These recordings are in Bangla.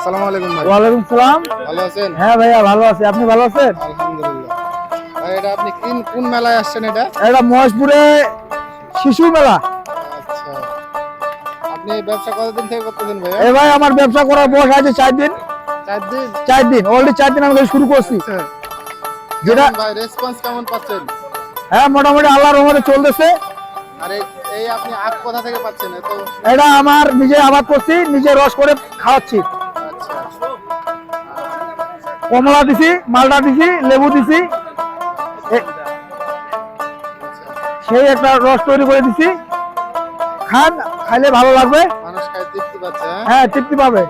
আসসালামু আলাইকুম ভাই। ওয়ালাইকুম সালাম। ভালো আছেন? হ্যাঁ ভাইয়া ভালো আছি। আপনি ভালো আছেন? আলহামদুলিল্লাহ। ভাই এটা আপনি কোন কোন মেলায় আসছেন এটা? এটা মহেশপুরে শিশু মেলা। আচ্ছা। আপনি ব্যবসা কতদিন থেকে করতেছেন এ ভাই আমার ব্যবসা করার বয়স আছে চার দিন। চার দিন? চার দিন অলরেডি চার দিন আমি শুরু করছি। যেটা ভাই রেসপন্স কেমন পাচ্ছেন? হ্যাঁ মোটামুটি আল্লাহর রহমতে চলতেছে। আর এই- আপনি আখ কোথা থেকে পাচ্ছেন? এত এটা আমার নিজে আবাদ করছি নিজে রস করে খাওয়াচ্ছি। আচ্ছা কমলা দিছি মালটা দিছি লেবু দিছি। সেই একটা রস তৈরি করে দিছি। খান খাইলে ভালো লাগবে। হ্যাঁ? হ্যাঁ তৃপ্তি পাবে।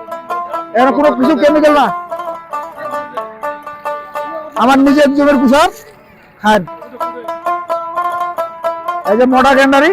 এখানে কোনো কিছু কেমিক্যাল না। আমার নিজের জমির কুসার খান। এই যে মোটা ক্যান্ডারি